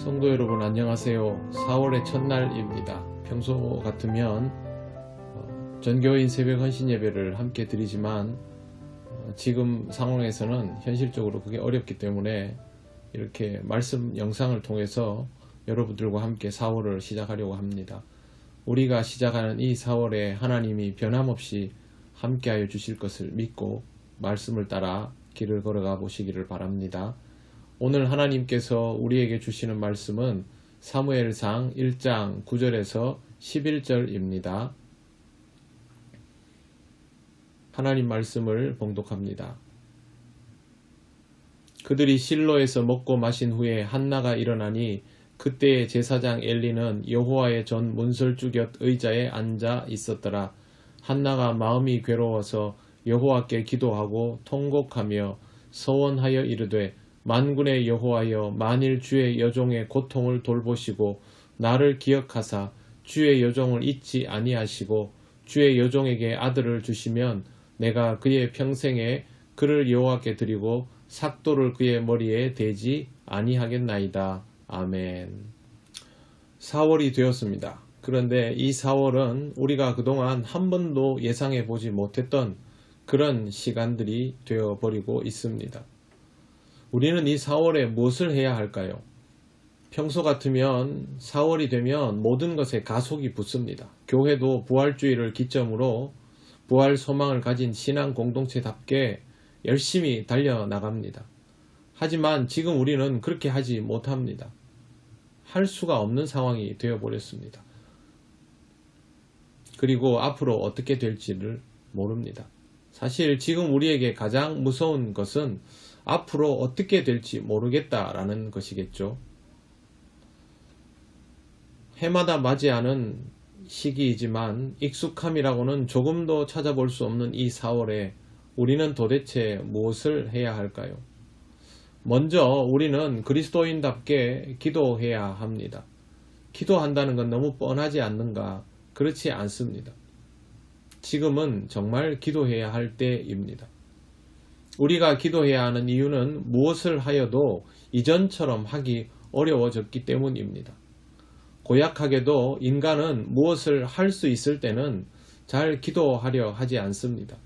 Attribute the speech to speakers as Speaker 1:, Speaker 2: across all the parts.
Speaker 1: 성도 여러분 안녕하세요. 4월의 첫날입니다. 평소 같으면 어, 전교인 새벽 헌신 예배를 함께 드리지만 어, 지금 상황에서는 현실적으로 그게 어렵기 때문에 이렇게 말씀 영상을 통해서 여러분들과 함께 4월을 시작하려고 합니다. 우리가 시작하는 이 4월에 하나님이 변함없이 함께하여 주실 것을 믿고 말씀을 따라 길을 걸어가 보시기를 바랍니다. 오늘 하나님께서 우리에게 주시는 말씀은 사무엘상 1장 9절에서 11절입니다. 하나님 말씀을 봉독합니다. 그들이 실로에서 먹고 마신 후에 한나가 일어나니 그때의 제사장 엘리는 여호와의 전 문설주 곁 의자에 앉아 있었더라. 한나가 마음이 괴로워서 여호와께 기도하고 통곡하며 서원하여 이르되 만군의 여호와여 만일 주의 여종의 고통을 돌보시고 나를 기억하사 주의 여종을 잊지 아니하시고 주의 여종에게 아들을 주시면 내가 그의 평생에 그를 여호와께 드리고 삭도를 그의 머리에 대지 아니하겠나이다. 아멘. 4월이 되었습니다. 그런데 이 4월은 우리가 그동안 한 번도 예상해 보지 못했던 그런 시간들이 되어 버리고 있습니다. 우리는 이 4월에 무엇을 해야 할까요? 평소 같으면 4월이 되면 모든 것에 가속이 붙습니다. 교회도 부활주의를 기점으로 부활 소망을 가진 신앙 공동체답게 열심히 달려나갑니다. 하지만 지금 우리는 그렇게 하지 못합니다. 할 수가 없는 상황이 되어버렸습니다. 그리고 앞으로 어떻게 될지를 모릅니다. 사실 지금 우리에게 가장 무서운 것은 앞으로 어떻게 될지 모르겠다라는 것이겠죠. 해마다 맞이하는 시기이지만 익숙함이라고는 조금도 찾아볼 수 없는 이 4월에 우리는 도대체 무엇을 해야 할까요? 먼저 우리는 그리스도인답게 기도해야 합니다. 기도한다는 건 너무 뻔하지 않는가? 그렇지 않습니다. 지금은 정말 기도해야 할 때입니다. 우리가 기도해야 하는 이유는 무엇을 하여도 이전처럼 하기 어려워졌기 때문입니다. 고약하게도 인간은 무엇을 할 수 있을 때는 잘 기도하려 하지 않습니다.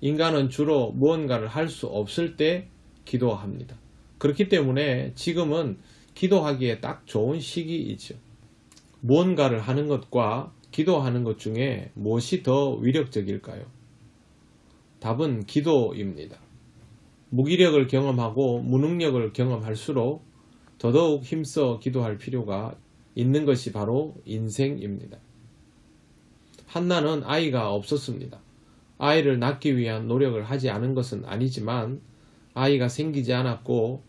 Speaker 1: 인간은 주로 무언가를 할 수 없을 때 기도합니다. 그렇기 때문에 지금은 기도하기에 딱 좋은 시기이죠. 무언가를 하는 것과 기도하는 것 중에 무엇이 더 위력적일까요? 답은 기도입니다. 무기력을 경험하고 무능력을 경험할수록 더더욱 힘써 기도할 필요가 있는 것이 바로 인생입니다. 한나는 아이가 없었습니다. 아이를 낳기 위한 노력을 하지 않은 것은 아니지만 아이가 생기지 않았고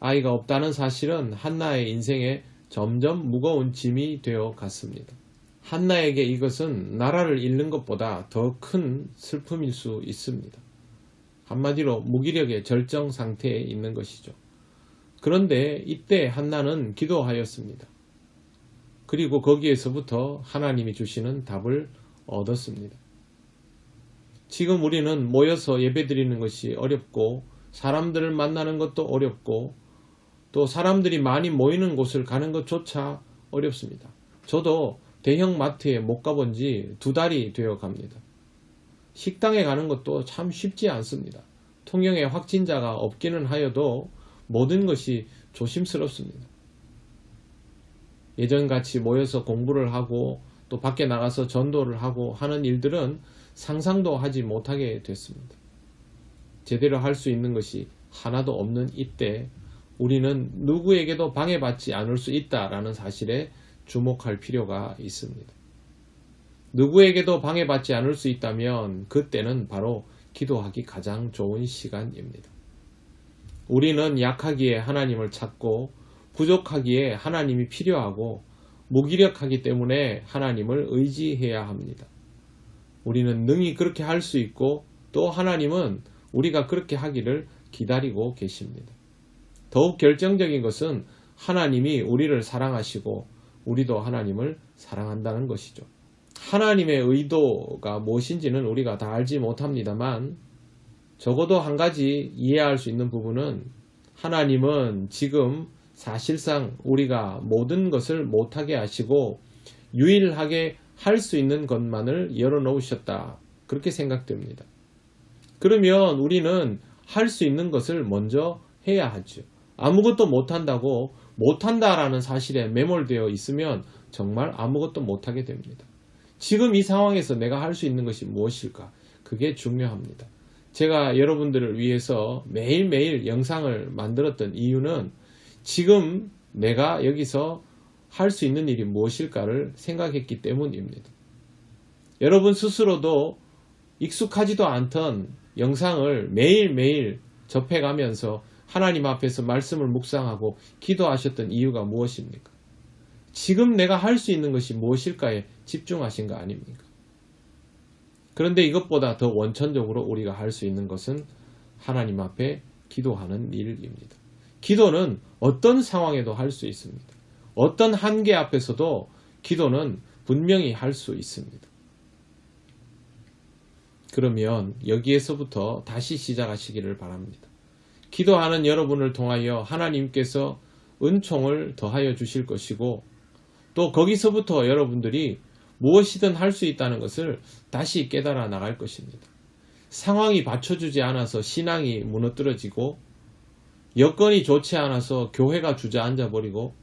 Speaker 1: 아이가 없다는 사실은 한나의 인생에 점점 무거운 짐이 되어 갔습니다. 한나에게 이것은 나라를 잃는 것보다 더 큰 슬픔일 수 있습니다. 한마디로 무기력의 절정 상태에 있는 것이죠. 그런데 이때 한나는 기도하였습니다. 그리고 거기에서부터 하나님이 주시는 답을 얻었습니다. 지금 우리는 모여서 예배드리는 것이 어렵고 사람들을 만나는 것도 어렵고 또 사람들이 많이 모이는 곳을 가는 것조차 어렵습니다. 저도 대형 마트에 못 가본 지 두 달이 되어 갑니다. 식당에 가는 것도 참 쉽지 않습니다. 통영에 확진자가 없기는 하여도 모든 것이 조심스럽습니다. 예전같이 모여서 공부를 하고 또 밖에 나가서 전도를 하고 하는 일들은 상상도 하지 못하게 됐습니다. 제대로 할 수 있는 것이 하나도 없는 이때 우리는 누구에게도 방해받지 않을 수 있다라는 사실에 주목할 필요가 있습니다. 누구에게도 방해받지 않을 수 있다면 그때는 바로 기도하기 가장 좋은 시간입니다. 우리는 약하기에 하나님을 찾고 부족하기에 하나님이 필요하고 무기력하기 때문에 하나님을 의지해야 합니다. 우리는 능히 그렇게 할 수 있고 또 하나님은 우리가 그렇게 하기를 기다리고 계십니다. 더욱 결정적인 것은 하나님이 우리를 사랑하시고 우리도 하나님을 사랑한다는 것이죠. 하나님의 의도가 무엇인지는 우리가 다 알지 못합니다만 적어도 한 가지 이해할 수 있는 부분은 하나님은 지금 사실상 우리가 모든 것을 못하게 하시고 유일하게 할 수 있는 것만을 열어놓으셨다. 그렇게 생각됩니다. 그러면 우리는 할 수 있는 것을 먼저 해야 하죠. 아무것도 못한다고 못한다라는 사실에 매몰되어 있으면 정말 아무것도 못하게 됩니다. 지금 이 상황에서 내가 할 수 있는 것이 무엇일까? 그게 중요합니다. 제가 여러분들을 위해서 매일매일 영상을 만들었던 이유는 지금 내가 여기서 할 수 있는 일이 무엇일까를 생각했기 때문입니다. 여러분 스스로도 익숙하지도 않던 영상을 매일매일 접해가면서 하나님 앞에서 말씀을 묵상하고 기도하셨던 이유가 무엇입니까? 지금 내가 할 수 있는 것이 무엇일까에 집중하신 거 아닙니까? 그런데 이것보다 더 원천적으로 우리가 할 수 있는 것은 하나님 앞에 기도하는 일입니다. 기도는 어떤 상황에도 할 수 있습니다. 어떤 한계 앞에서도 기도는 분명히 할 수 있습니다. 그러면 여기에서부터 다시 시작하시기를 바랍니다. 기도하는 여러분을 통하여 하나님께서 은총을 더하여 주실 것이고 또 거기서부터 여러분들이 무엇이든 할 수 있다는 것을 다시 깨달아 나갈 것입니다. 상황이 받쳐주지 않아서 신앙이 무너뜨려지고 여건이 좋지 않아서 교회가 주저앉아 버리고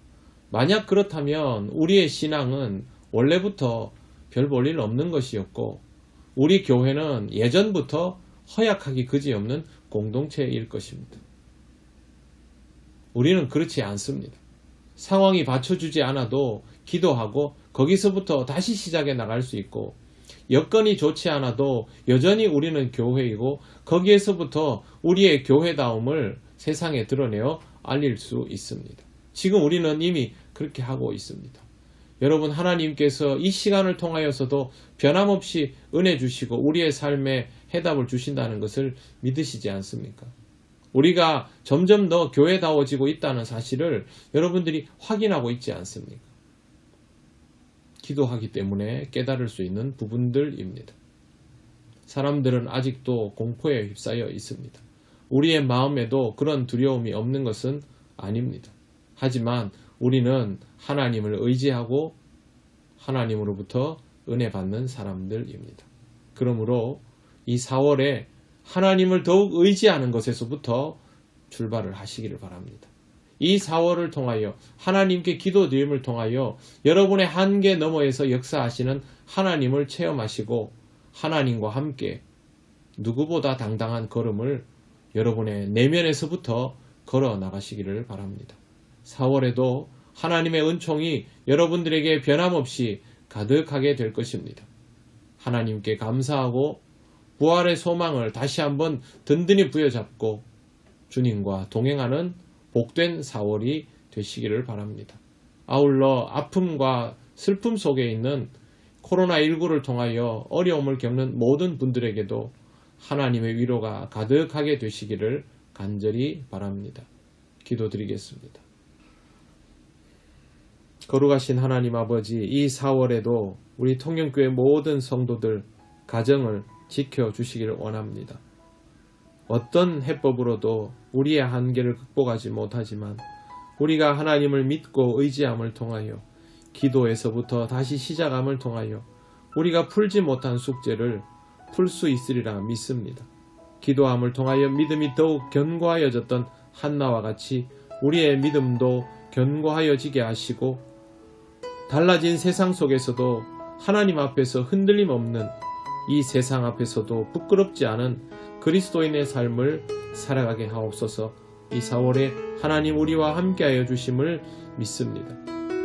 Speaker 1: 만약 그렇다면 우리의 신앙은 원래부터 별 볼 일 없는 것이었고 우리 교회는 예전부터 허약하기 그지없는 공동체일 것입니다. 우리는 그렇지 않습니다. 상황이 받쳐주지 않아도 기도하고 거기서부터 다시 시작해 나갈 수 있고 여건이 좋지 않아도 여전히 우리는 교회이고 거기에서부터 우리의 교회다움을 세상에 드러내어 알릴 수 있습니다. 지금 우리는 이미 그렇게 하고 있습니다. 여러분 하나님께서 이 시간을 통하여서도 변함없이 은혜 주시고 우리의 삶에 해답을 주신다는 것을 믿으시지 않습니까? 우리가 점점 더 교회다워지고 있다는 사실을 여러분들이 확인하고 있지 않습니까? 기도하기 때문에 깨달을 수 있는 부분들입니다. 사람들은 아직도 공포에 휩싸여 있습니다. 우리의 마음에도 그런 두려움이 없는 것은 아닙니다. 하지만 우리는 하나님을 의지하고 하나님으로부터 은혜 받는 사람들입니다. 그러므로 이 4월에 하나님을 더욱 의지하는 것에서부터 출발을 하시기를 바랍니다. 이 4월을 통하여 하나님께 기도드림을 통하여 여러분의 한계 너머에서 역사하시는 하나님을 체험하시고 하나님과 함께 누구보다 당당한 걸음을 여러분의 내면에서부터 걸어 나가시기를 바랍니다. 4월에도 하나님의 은총이 여러분들에게 변함없이 가득하게 될 것입니다. 하나님께 감사하고 부활의 소망을 다시 한번 든든히 부여잡고 주님과 동행하는 복된 4월이 되시기를 바랍니다. 아울러 아픔과 슬픔 속에 있는 코로나19를 통하여 어려움을 겪는 모든 분들에게도 하나님의 위로가 가득하게 되시기를 간절히 바랍니다. 기도드리겠습니다. 거룩하신 하나님 아버지, 이 4월에도 우리 통영교회 모든 성도들 가정을 지켜주시기를 원합니다. 어떤 해법으로도 우리의 한계를 극복하지 못하지만 우리가 하나님을 믿고 의지함을 통하여 기도에서부터 다시 시작함을 통하여 우리가 풀지 못한 숙제를 풀 수 있으리라 믿습니다. 기도함을 통하여 믿음이 더욱 견고하여졌던 한나와 같이 우리의 믿음도 견고하여지게 하시고 달라진 세상 속에서도 하나님 앞에서 흔들림 없는 이 세상 앞에서도 부끄럽지 않은 그리스도인의 삶을 살아가게 하옵소서 이 4월에 하나님 우리와 함께하여 주심을 믿습니다.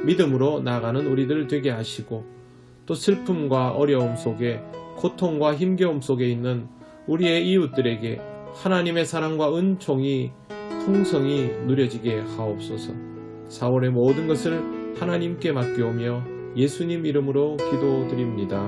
Speaker 1: 믿음으로 나아가는 우리들 되게 하시고 또 슬픔과 어려움 속에 고통과 힘겨움 속에 있는 우리의 이웃들에게 하나님의 사랑과 은총이 풍성이 누려지게 하옵소서 4월의 모든 것을 하나님께 맡겨오며 예수님 이름으로 기도드립니다.